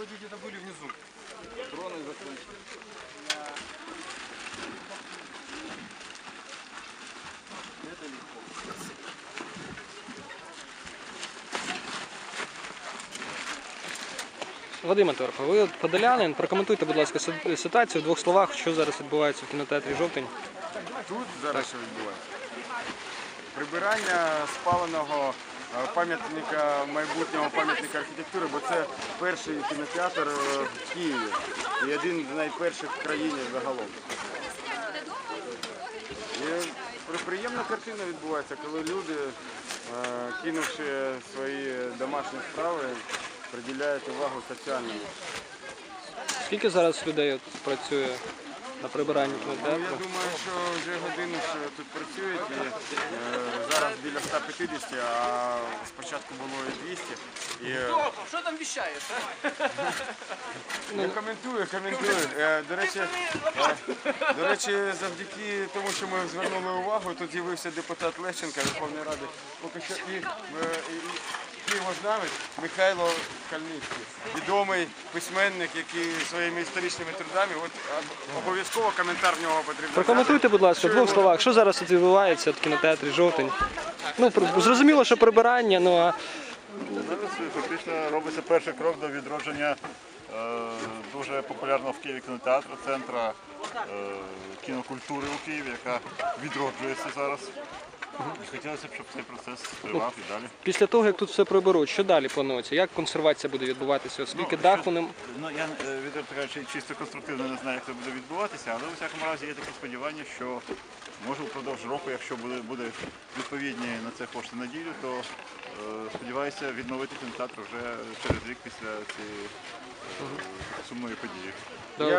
вроде где-то были внизу. Дрони закончили. Вадим Анторко, ви подолянин, прокоментуйте, будь ласка, ситуацію в двох словах, що зараз відбувається в кінотеатрі жовтень. Тут зараз що відбувається? Прибирання спаленого пам'ятника майбутнього пам'ятника архітектури, бо це перший кінотеатр е, в Києві і один з найперших в країні загалом. І приємна картина відбувається, коли люди, е, кинувши свої домашні справи, приділяють увагу соціальному. Скільки зараз людей працює на прибиранні Ну, я думаю, що вже годину що тут працюють і е, зараз біля 150, а спочатку було і 200. І, е, Що там віщаєш? я коментую, коментую. Е, до речі, е, до речі, завдяки тому, що ми звернули увагу, тут з'явився депутат Лещенка Верховної Ради. Поки що і, е, і, і Києвознавець Михайло Кальницький, відомий письменник, який своїми історичними трудами, от об- обов'язково коментар в нього потрібен. Прокоментуйте, будь ласка, в двох словах, що зараз тут відбувається в кінотеатрі жовтень. Ну, зрозуміло, що прибирання, ну а Зараз фактично робиться перший крок до відродження е, дуже популярного в Києві кінотеатру, центра е, кінокультури у Києві, яка відроджується зараз. І хотілося б, щоб цей процес тривав і далі. після того, як тут все приберуть, що далі планується? Як консервація буде відбуватися? Оскільки даху не Ну я е, відверто кажучи, чисто конструктивно не знаю, як це всякому є таке сподівання, що може впродовж року, якщо буде, відповідні на це кошти надію, то е, сподіваюся відновити кінотеатр вже через рік після цієї е, сумної події.